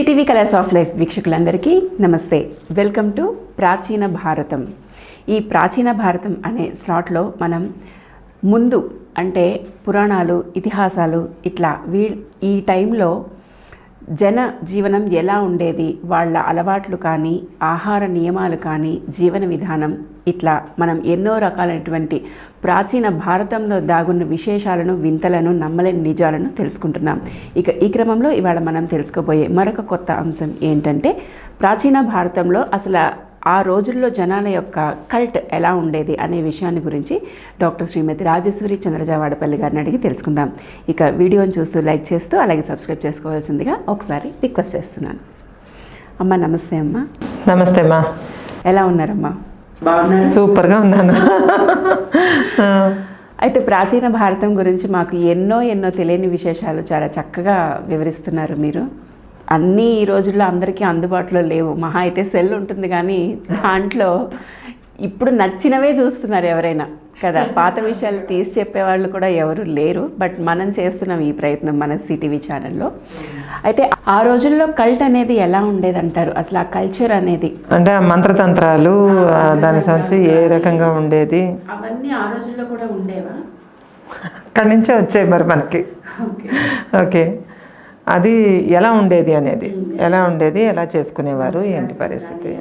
CTV colours of life వీక్షకులందరికీ నమస్తే. Welcome to ప్రాచీన భారతం. ఈ ప్రాచీన భారతం అనే స్లాట్లో మనం ముందు అంటే పురాణాలు ఇతిహాసాలు ఇట్లా వీ ఈ టైంలో జన జీవనం ఎలా ఉండేది? వాళ్ళ అలవాట్లు కానీ ఆహార నియమాలు కానీ జీవన విధానం. ఇట్లా మనం ఎన్నో రకాలైనటువంటి ప్రాచీన భారతంలో దాగున్న విశేషాలను వింతలను నమ్మలేని నిజాలను తెలుసుకుంటున్నాం. ఇక ఈ క్రమంలో ఇవాళ మనం తెలుసుకోబోయే మరొక కొత్త అంశం ఏంటంటే ప్రాచీన భారతంలో అసలు ఆ రోజుల్లో జనాల యొక్క కల్ట్ ఎలా ఉండేది అనే విషయాన్ని గురించి డాక్టర్ శ్రీమతి రాజేశ్వరి చంద్రజావాడపల్లి గారిని అడిగి తెలుసుకుందాం. ఇక వీడియోని చూస్తూ లైక్ చేస్తూ అలాగే సబ్స్క్రైబ్ చేసుకోవాల్సిందిగా ఒకసారి రిక్వెస్ట్ చేస్తున్నాను. అమ్మ నమస్తే అమ్మ. నమస్తే అమ్మా. ఎలా ఉన్నారమ్మా? సూపర్గా ఉన్నాను. అయితే ప్రాచీన భారతం గురించి మాకు ఎన్నో ఎన్నో తెలియని విశేషాలు చాలా చక్కగా వివరిస్తున్నారు మీరు. అన్నీ ఈ రోజుల్లో అందరికీ అందుబాటులో లేవు. మహా అయితే సెల్ ఉంటుంది కానీ దాంట్లో ఇప్పుడు నచ్చినవే చూస్తున్నారు ఎవరైనా. కదా పాత విషయాలు తీసి చెప్పేవాళ్ళు కూడా ఎవరు లేరు. బట్ మనం చేస్తున్నాం ఈ ప్రయత్నం మన సిటీవీ ఛానల్లో. అయితే ఆ రోజుల్లో కల్ట్ అనేది ఎలా ఉండేదంటారు? అసలు ఆ కల్చర్ అనేది అంటే మంత్రతంత్రాలు ఆ దానికి సంబంధించి ఏ రకంగా ఉండేది? అవన్నీ ఆ రోజుల్లో కూడా ఉండేవా? అక్కడి నుంచే వచ్చాయి మరి మనకి. ఓకే. అది ఎలా ఉండేది అనేది? ఎలా ఉండేది? ఎలా చేసుకునేవారు? ఏంటి పరిస్థితి?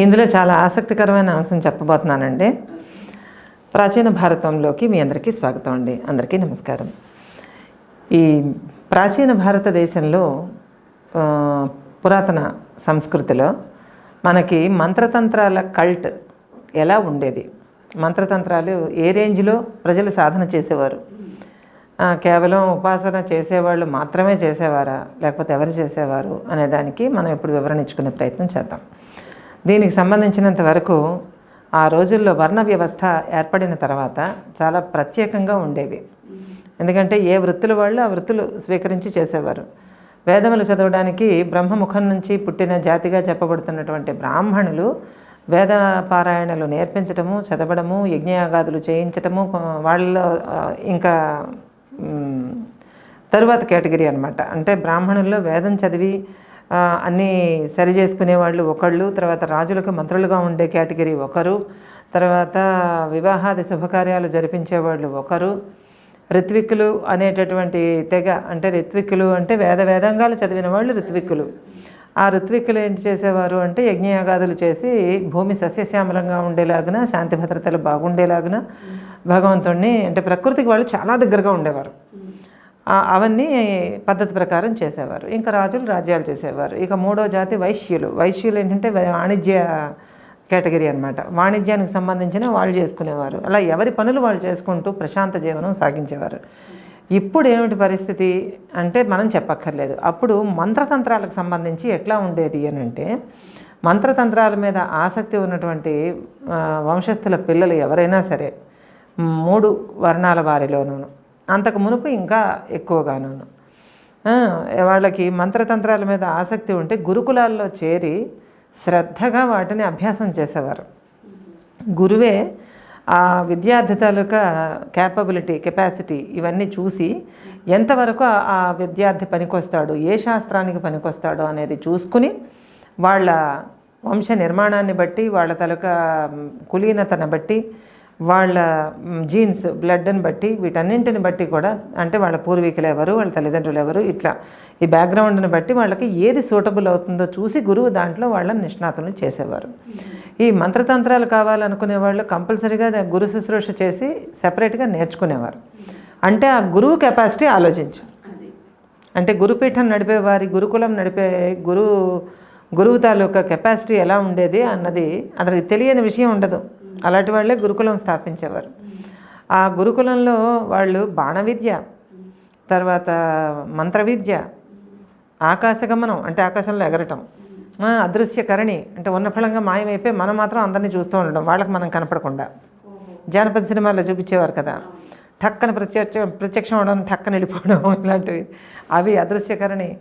ఇందులో చాలా ఆసక్తికరమైన అంశం చెప్పబోతున్నానండి. ప్రాచీన భారతంలోకి మీ అందరికీ స్వాగతం అండి. అందరికీ నమస్కారం. ఈ ప్రాచీన భారతదేశంలో పురాతన సంస్కృతిలో మనకి మంత్రతంత్రాల కల్ట్ ఎలా ఉండేది? మంత్రతంత్రాలు ఏ రేంజ్లో ప్రజలు సాధన చేసేవారు? కేవలం ఉపాసన చేసేవాళ్ళు మాత్రమే చేసేవారా? లేకపోతే ఎవరు చేసేవారు అనే దానికి మనం ఇప్పుడు వివరణ ఇచ్చుకునే ప్రయత్నం చేద్దాం. దీనికి సంబంధించినంత వరకు ఆ రోజుల్లో వర్ణ వ్యవస్థ ఏర్పడిన తర్వాత చాలా ప్రత్యేకంగా ఉండేవి. ఎందుకంటే ఏ వృత్తుల వాళ్ళు ఆ వృత్తులు స్వీకరించి చేసేవారు. వేదములు చదవడానికి బ్రహ్మముఖం నుంచి పుట్టిన జాతిగా చెప్పబడుతున్నటువంటి బ్రాహ్మణులు వేద పారాయణలు నేర్పించటము చదవడము యజ్ఞయాగాదులు చేయించటము వాళ్ళ ఇంకా తరువాత కేటగిరీ అనమాట అంటే బ్రాహ్మణుల్లో వేదం చదివి అన్నీ సరి చేసుకునే వాళ్ళు ఒకళ్ళు తర్వాత రాజులకు మంత్రులుగా ఉండే కేటగిరీ ఒకరు తర్వాత వివాహాది శుభకార్యాలు జరిపించే వాళ్ళు ఒకరు. రిత్విక్కులు అనేటటువంటి తెగ అంటే రిత్విక్కులు అంటే వేద వేదాంగాలు చదివిన వాళ్ళు రిత్విక్కులు ఆ ఋత్విక్కులు ఏంటి చేసేవారు అంటే యజ్ఞయాగాదులు చేసి భూమి సస్యశ్యామలంగా ఉండేలాగున శాంతి భద్రతలు బాగుండేలాగున భగవంతుడిని అంటే ప్రకృతికి వాళ్ళు చాలా దగ్గరగా ఉండేవారు. అవన్నీ పద్ధతి ప్రకారం చేసేవారు. ఇంకా రాజులు రాజ్యాలు చేసేవారు. ఇక మూడో జాతి వైశ్యులు. వైశ్యులు ఏంటంటే వాణిజ్య కేటగిరీ అనమాట వాణిజ్యానికి సంబంధించిన వాళ్ళు చేసుకునేవారు. అలా ఎవరి పనులు వాళ్ళు చేసుకుంటూ ప్రశాంత జీవనం సాగించేవారు. ఇప్పుడు ఏమిటి పరిస్థితి అంటే మనం చెప్పక్కర్లేదు. అప్పుడు మంత్రతంత్రాలకు సంబంధించి ఎట్లా ఉండేది అని అంటే మంత్రతంత్రాల మీద ఆసక్తి ఉన్నటువంటి వంశస్థుల పిల్లలు ఎవరైనా సరే మూడు వర్ణాల వారిలోనూ అంతకు మునుపు ఇంకా ఎక్కువగాను వాళ్ళకి మంత్రతంత్రాల మీద ఆసక్తి ఉంటే గురుకులాల్లో చేరి శ్రద్ధగా వాటిని అభ్యాసం చేసేవారు. గురువే ఆ విద్యార్థి తాలూకా క్యాపబిలిటీ కెపాసిటీ ఇవన్నీ చూసి ఎంతవరకు ఆ- విద్యార్థి పనికొస్తాడు ఏ శాస్త్రానికి పనికొస్తాడు అనేది చూసుకుని వాళ్ళ వంశ నిర్మాణాన్ని బట్టి వాళ్ళ తాలూకా కులీనతను బట్టి వాళ్ళ జీన్స్ బ్లడ్ని బట్టి వీటన్నింటిని బట్టి కూడా అంటే వాళ్ళ పూర్వీకులు ఎవరు వాళ్ళ తల్లిదండ్రులు ఎవరు ఇట్లా ఈ బ్యాక్గ్రౌండ్ని బట్టి వాళ్ళకి ఏది సూటబుల్ అవుతుందో చూసి గురువు దాంట్లో వాళ్ళని నిష్ణాతులను చేసేవారు. ఈ మంత్రతంత్రాలు కావాలనుకునే వాళ్ళు కంపల్సరీగా గురు శుశ్రూష చేసి సెపరేట్గా నేర్చుకునేవారు. అంటే ఆ గురువు కెపాసిటీ ఆలోచించు. అంటే గురుపీఠం నడిపే వారి గురుకులం నడిపే గురు గురువు తాలూకా కెపాసిటీ ఎలా ఉండేది అన్నది అతనికి తెలియని విషయం ఉండదు. అలాంటి వాళ్ళే గురుకులం స్థాపించేవారు. ఆ గురుకులంలో వాళ్ళు బాణ విద్య తర్వాత మంత్ర విద్య ఆకాశగమనం అంటే ఆకాశంలో ఎగరటం అదృశ్యకరణి అంటే ఉన్న ఫలంగా మాయమైపోయి మనం మాత్రం అందరినీ చూస్తూ ఉండడం వాళ్ళకి మనం కనపడకుండా. జానపద సినిమాల్లో చూపించేవారు కదా. ఠక్కన ప్రత్యక్ష ప్రత్యక్షం అవడం ఠక్కన వెళ్ళిపోవడం ఇలాంటివి. అవి అదృశ్యకరణి.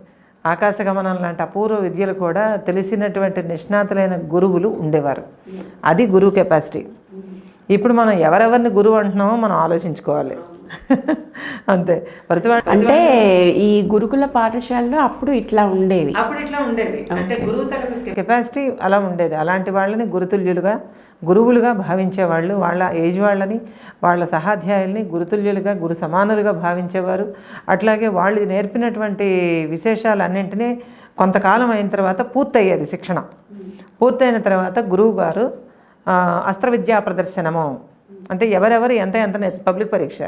ఆకాశగమనం లాంటి అపూర్వ విద్యలు కూడా తెలిసినటువంటి నిష్ణాతులైన గురువులు ఉండేవారు. అది గురువు కెపాసిటీ ఇప్పుడు మనం ఎవరెవరిని గురువు అంటున్నామో మనం ఆలోచించుకోవాలి. అంతే. ప్రతివాడు అంటే ఈ గురుకుల పాఠశాలలో అప్పుడు ఇట్లా ఉండేవి. అప్పుడు ఇట్లా ఉండేది అంటే గురువు తరగతి కెపాసిటీ అలా ఉండేది. అలాంటి వాళ్ళని గురుతుల్యులుగా గురువులుగా భావించేవాళ్ళు వాళ్ళ ఏజ్ వాళ్ళని వాళ్ళ సహాధ్యాయుల్ని గురుతుల్యులుగా గురు సమానులుగా భావించేవారు. అట్లాగే వాళ్ళు నేర్పినటువంటి విశేషాలన్నింటినీ కొంతకాలం అయిన తర్వాత పూర్తయ్యేది శిక్షణ. పూర్తయిన తర్వాత గురువు గారు అస్త్ర విద్యా ప్రదర్శనము అంటే ఎవరెవరు ఎంత ఎంత నేర్చు పబ్లిక్ పరీక్ష.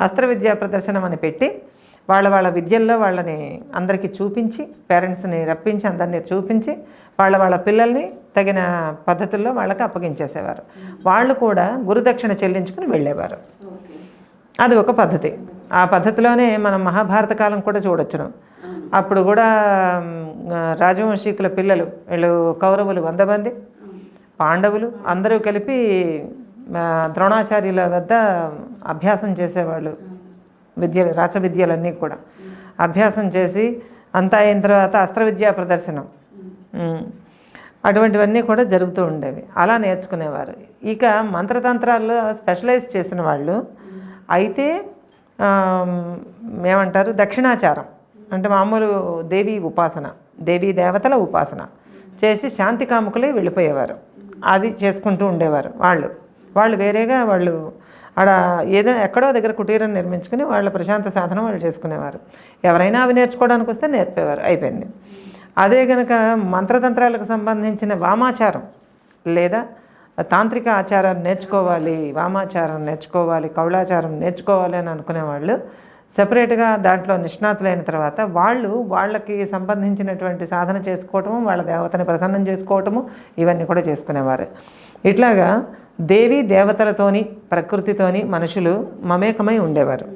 అస్త్ర విద్యా ప్రదర్శనం అని పెట్టి వాళ్ళ వాళ్ళ విద్యల్లో వాళ్ళని అందరికీ చూపించి పేరెంట్స్ని రప్పించి అందరినీ చూపించి వాళ్ళ వాళ్ళ పిల్లల్ని తగిన పద్ధతుల్లో వాళ్ళకి అప్పగించేసేవారు. వాళ్ళు కూడా గురుదక్షిణ చెల్లించుకుని వెళ్ళేవారు. అది ఒక పద్ధతి. ఆ పద్ధతిలోనే మనం మహాభారత కాలం కూడా చూడొచ్చును. అప్పుడు కూడా రాజవంశీకుల పిల్లలు వీళ్ళు కౌరవులు వంద మంది పాండవులు అందరూ కలిపి ద్రోణాచార్యుల వద్ద అభ్యాసం చేసేవాళ్ళు. విద్యలు రాచ విద్యలన్నీ కూడా. అభ్యాసం చేసి అంతా అయిన తర్వాత అస్త్ర విద్యా ప్రదర్శనం అటువంటివన్నీ కూడా జరుగుతూ ఉండేవి. అలా నేర్చుకునేవారు. ఇక మంత్రతంత్రాల్లో స్పెషలైజ్ చేసిన వాళ్ళు అయితే ఏమంటారు దక్షిణాచారం. అంటే మామూలు దేవి ఉపాసన దేవీ దేవతల ఉపాసన చేసి శాంతి కాముకులే వెళ్ళిపోయేవారు. అది చేసుకుంటూ ఉండేవారు వాళ్ళు. వాళ్ళు వేరేగా వాళ్ళు ఆడ ఏదైనా ఎక్కడో దగ్గర కుటీరం నిర్మించుకుని వాళ్ళ ప్రశాంత సాధనం వాళ్ళు చేసుకునేవారు. ఎవరైనా అవి నేర్చుకోవడానికి వస్తే నేర్పేవారు. అయిపోయింది. అదే కనుక మంత్రతంత్రాలకు సంబంధించిన వామాచారం లేదా తాంత్రిక ఆచారాన్ని నేర్చుకోవాలి వామాచారం నేర్చుకోవాలి కౌళాచారం నేర్చుకోవాలి అని అనుకునేవాళ్ళు సపరేట్గా దాంట్లో నిష్ణాతులైన తర్వాత వాళ్ళు వాళ్ళకి సంబంధించినటువంటి సాధన చేసుకోవటము వాళ్ళ దేవతని ప్రసన్నం చేసుకోవటము ఇవన్నీ కూడా చేసుకునేవారు. ఇట్లాగా దేవి దేవతలతోని ప్రకృతితోని మనుషులు మమేకమై ఉండేవారు.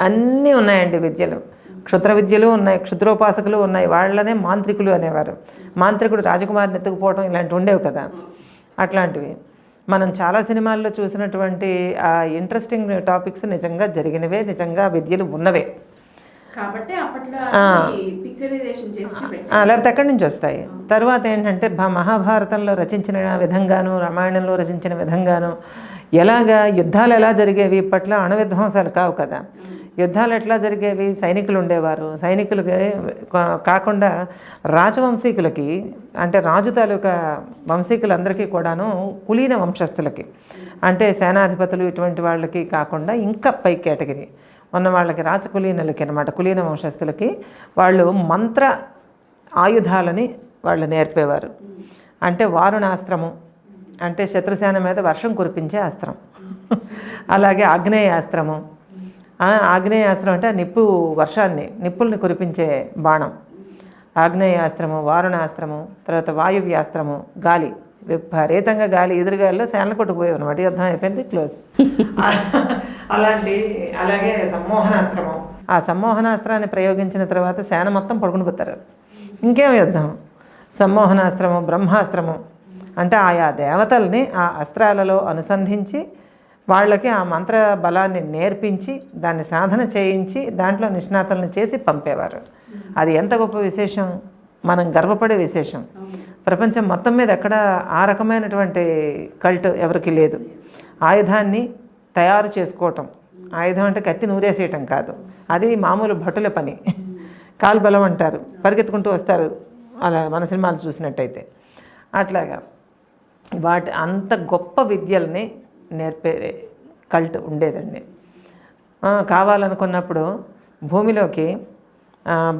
అన్నీ ఉన్నాయండి విద్యలు. క్షుద్ర విద్యలు ఉన్నాయి క్షుద్రోపాసకులు ఉన్నాయి వాళ్ళనే మాంత్రికులు అనేవారు. మాంత్రికుడు రాజకుమారిని ఎత్తుకుపోవడం ఇలాంటివి ఉండేవి కదా. అట్లాంటివి. మనం చాలా సినిమాల్లో చూసినటువంటి ఆ ఇంట్రెస్టింగ్ టాపిక్స్ నిజంగా జరిగినవే నిజంగా విద్యలు ఉన్నవే. లేకపోతే ఎక్కడి నుంచి వస్తాయి? తర్వాత ఏంటంటే మహాభారతంలో రచించిన విధంగాను రామాయణంలో రచించిన విధంగాను ఎలాగా యుద్ధాలు ఎలా జరిగేవి? ఇప్పట్లో అణు విధ్వంసాలు కావు కదా. యుద్ధాలు ఎట్లా జరిగేవి? సైనికులు ఉండేవారు. సైనికులకి కాకుండా రాజవంశీకులకి అంటే రాజు తాలూకా వంశీకులందరికీ కూడాను కులీన వంశస్థులకి అంటే సేనాధిపతులు ఇటువంటి వాళ్ళకి కాకుండా ఇంకా పై కేటగిరీ. ఉన్న వాళ్ళకి రాచకులీనులకి అనమాట కులీన వంశస్థులకి వాళ్ళు మంత్ర ఆయుధాలని వాళ్ళు నేర్పేవారు. అంటే వారుణాస్త్రము అంటే శత్రుసేన మీద వర్షం కురిపించే అస్త్రం. అలాగే ఆగ్నేయాస్త్రము ఆగ్నేయాస్త్రం అంటే నిప్పు వర్షాన్ని నిప్పుల్ని కురిపించే బాణం. ఆగ్నేయాస్త్రము వారుణాస్త్రము తర్వాత వాయువ్యాస్త్రము గాలి. విపరీతంగా గాలి ఎదురుగాలిలో సేనలు కొట్టుకుపోయావు అనమాట యుద్ధం అయిపోయింది క్లోజ్. అలాంటి అలాగే సమ్మోహనాస్త్రము. ఆ సమ్మోహనాస్త్రాన్ని ప్రయోగించిన తర్వాత సేన మొత్తం పడుకుని పోతారు. ఇంకేం యుద్ధం? సమ్మోహనాస్త్రము బ్రహ్మాస్త్రము అంటే ఆయా దేవతల్ని ఆ అస్త్రాలలో అనుసంధించి వాళ్ళకి ఆ మంత్ర బలాన్ని నేర్పించి దాన్ని సాధన చేయించి దాంట్లో నిష్ణాతలను చేసి పంపేవారు. అది ఎంత గొప్ప విశేషం? మనం గర్వపడే విశేషం. ప్రపంచం మొత్తం మీద ఎక్కడ ఆ రకమైనటువంటి కల్ట్ ఎవరికి లేదు. ఆయుధాన్ని తయారు చేసుకోవటం. ఆయుధం అంటే కత్తి నూరేసేయటం కాదు. అది మామూలు భటుల పని. కాల్బలం అంటారు. పరిగెత్తుకుంటూ వస్తారు. అలా మన సినిమాలు చూసినట్టయితే. అట్లాగా వాటి అంత గొప్ప విద్యల్ని నేర్పే కల్ట్ ఉండేదండి. కావాలనుకున్నప్పుడు భూమిలోకి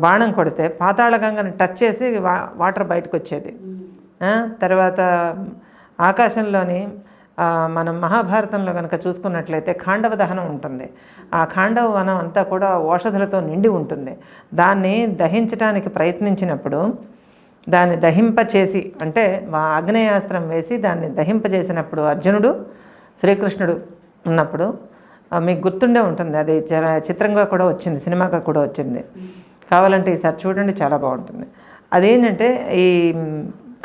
బాణం కొడితే పాతాళగంగని టచ్ చేసి వా వాటర్ బయటకు వచ్చేది తర్వాత ఆకాశంలోని మనం మహాభారతంలో కనుక చూసుకున్నట్లయితే ఖాండవ దహనం ఉంటుంది. ఆ ఖాండవ వనం అంతా కూడా ఓషధులతో నిండి ఉంటుంది. దాన్ని దహించడానికి ప్రయత్నించినప్పుడు దాన్ని దహింపచేసి అంటే మా ఆగ్నేయాస్త్రం వేసి దాన్ని దహింపచేసినప్పుడు అర్జునుడు శ్రీకృష్ణుడు ఉన్నప్పుడు మీకు గుర్తుండే ఉంటుంది. అది చిత్రంగా కూడా వచ్చింది సినిమాగా కూడా వచ్చింది. కావాలంటే ఈసారి చూడండి చాలా బాగుంటుంది. అదేంటంటే ఈ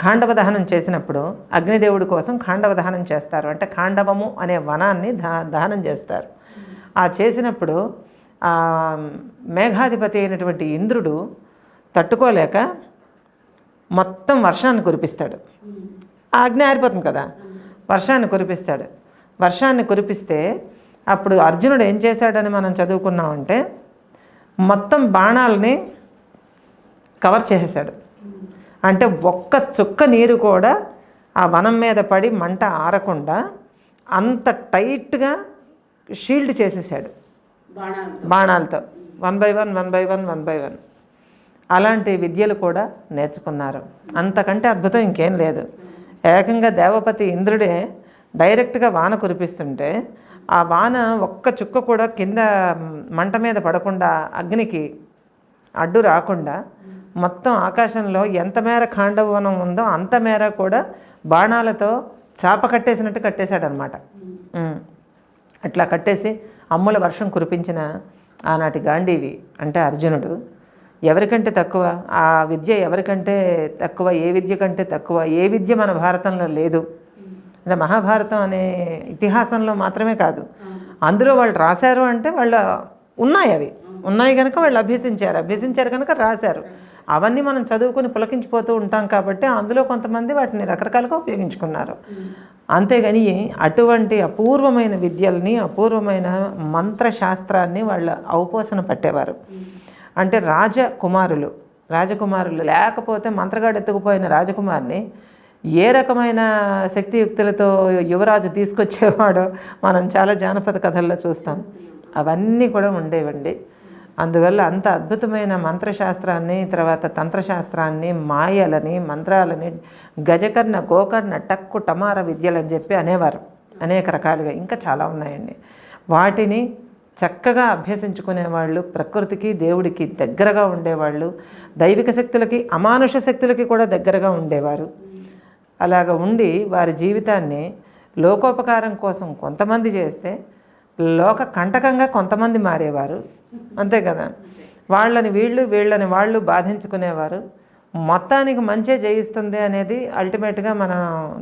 ఖాండవ దహనం చేసినప్పుడు అగ్నిదేవుడి కోసం ఖాండవ దహనం చేస్తారు. అంటే ఖాండవము అనే వనాన్ని ద దహనం చేస్తారు. ఆ చేసినప్పుడు మేఘాధిపతి అయినటువంటి ఇంద్రుడు తట్టుకోలేక మొత్తం వర్షాన్ని కురిపిస్తాడు. ఆ అగ్ని ఆరిపోతుంది కదా. వర్షాన్ని కురిపిస్తాడు. వర్షాన్ని కురిపిస్తే అప్పుడు అర్జునుడు ఏం చేశాడని మనం చదువుకున్నామంటే మొత్తం బాణాలని కవర్ చేసేసాడు అంటే ఒక్క చుక్క నీరు కూడా ఆ వనం మీద పడి మంట ఆరకుండా అంత టైట్గా షీల్డ్ చేసేసాడు. బాణాలతో. One by one one by one one by one. అలాంటి విద్యలు కూడా నేర్చుకున్నారు. అంతకంటే అద్భుతం ఇంకేం లేదు. ఏకంగా దేవపతి ఇంద్రుడే డైరెక్ట్గా వాన కురిపిస్తుంటే ఆ వాన ఒక్క చుక్క కూడా కింద మంట మీద పడకుండా అగ్నికి అడ్డు రాకుండా మొత్తం ఆకాశంలో ఎంత మేర ఖాండవనం ఉందో అంత మేర కూడా బాణాలతో చాప కట్టేసినట్టు కట్టేశాడనమాట. ఉమ్. అట్లా కట్టేసి అమ్ముల వర్షం కురిపించిన ఆనాటి గాంధీవి అంటే అర్జునుడు ఎవరికంటే తక్కువ ఆ విద్య ఎవరికంటే తక్కువ ఏ విద్య కంటే తక్కువ ఏ విద్య మన భారతంలో లేదు. అంటే మహాభారతం అనే ఇతిహాసంలో మాత్రమే కాదు. అందులో వాళ్ళు రాశారు అంటే వాళ్ళ ఉన్నాయి అవి. ఉన్నాయి కనుక వాళ్ళు అభ్యసించారు. అభ్యసించారు కనుక రాశారు. అవన్నీ మనం చదువుకొని పులకించిపోతూ ఉంటాం కాబట్టి అందులో కొంతమంది వాటిని రకరకాలుగా ఉపయోగించుకున్నారు. అంతేగాని అటువంటి అపూర్వమైన విద్యల్ని అపూర్వమైన మంత్రశాస్త్రాన్ని వాళ్ళ అవపోసన పట్టేవారు. అంటే రాజకుమారులు రాజకుమారులు లేకపోతే మంత్రగాడు ఎత్తుకుపోయిన రాజకుమారిని ఏ రకమైన శక్తియుక్తులతో యువరాజు తీసుకొచ్చేవాడో మనం చాలా జానపద కథల్లో చూస్తాం. అవన్నీ కూడా ఉండేవండి. అందువల్ల అంత అద్భుతమైన మంత్రశాస్త్రాన్ని తర్వాత తంత్రశాస్త్రాన్ని మాయలని మంత్రాలని గజకర్ణ గోకర్ణ టక్కు టమార విద్యలు అని చెప్పి అనేవారు. అనేక రకాలుగా ఇంకా చాలా ఉన్నాయండి. వాటిని చక్కగా అభ్యసించుకునేవాళ్ళు ప్రకృతికి దేవుడికి దగ్గరగా ఉండేవాళ్ళు దైవిక శక్తులకి అమానుష శక్తులకి కూడా దగ్గరగా ఉండేవారు. అలాగ ఉండి వారి జీవితాన్ని లోకోపకారం కోసం కొంతమంది చేస్తే లోక కంటకంగా కొంతమంది మారేవారు. అంతే కదా? వాళ్ళని వీళ్ళు వీళ్ళని వాళ్ళు బాధించుకునేవారు. మొత్తానికి మంచే జయిస్తుంది అనేది అల్టిమేట్గా మన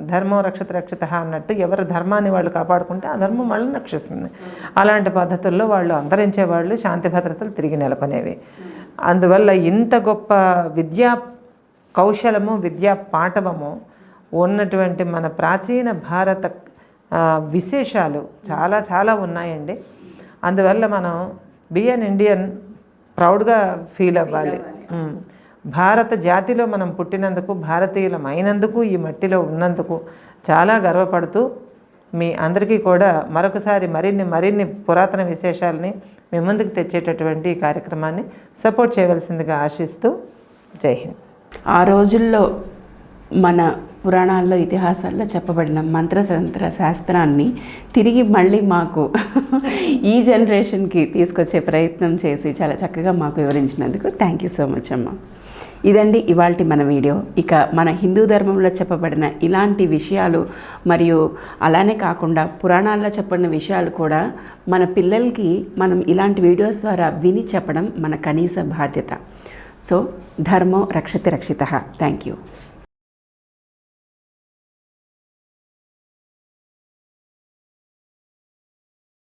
ధర్మం రక్షత రక్షిత అన్నట్టు ఎవరి ధర్మాన్ని వాళ్ళు కాపాడుకుంటే ఆ ధర్మం వాళ్ళని రక్షిస్తుంది. అలాంటి పద్ధతుల్లో వాళ్ళు అంతరించేవాళ్ళు శాంతి భద్రతలు తిరిగి నెలకొనేవి. అందువల్ల ఇంత గొప్ప విద్యా కౌశలము విద్యా పాఠవము ఉన్నటువంటి మన ప్రాచీన భారత విశేషాలు చాలా చాలా ఉన్నాయండి. అందువల్ల మనం బిఎన్ ఇండియన్ ప్రౌడ్గా ఫీల్ అవ్వాలి. భారత జాతిలో మనం పుట్టినందుకు భారతీయులం అయినందుకు ఈ మట్టిలో ఉన్నందుకు చాలా గర్వపడుతూ మీ అందరికీ కూడా మరొకసారి మరిన్ని మరిన్ని పురాతన విశేషాలని మీ ముందుకు తెచ్చేటటువంటి ఈ కార్యక్రమాన్ని సపోర్ట్ చేయవలసిందిగా ఆశిస్తూ జై హింద్. ఆ రోజుల్లో మన పురాణాల్లో ఇతిహాసాల్లో చెప్పబడిన మంత్రతంత్ర శాస్త్రాన్ని తిరిగి మళ్ళీ మాకు ఈ జనరేషన్కి తీసుకొచ్చే ప్రయత్నం చేసి చాలా చక్కగా మాకు వివరించినందుకు థ్యాంక్ యూ సో మచ్ అమ్మ. ఇదండి ఇవాళ మన వీడియో. ఇక మన హిందూ ధర్మంలో చెప్పబడిన ఇలాంటి విషయాలు మరియు అలానే కాకుండా పురాణాల్లో చెప్పబడిన విషయాలు కూడా మన పిల్లలకి మనం ఇలాంటి వీడియోస్ ద్వారా విని చెప్పడం మన కనీస బాధ్యత. సో ధర్మం రక్షతి రక్షిత. Thank you.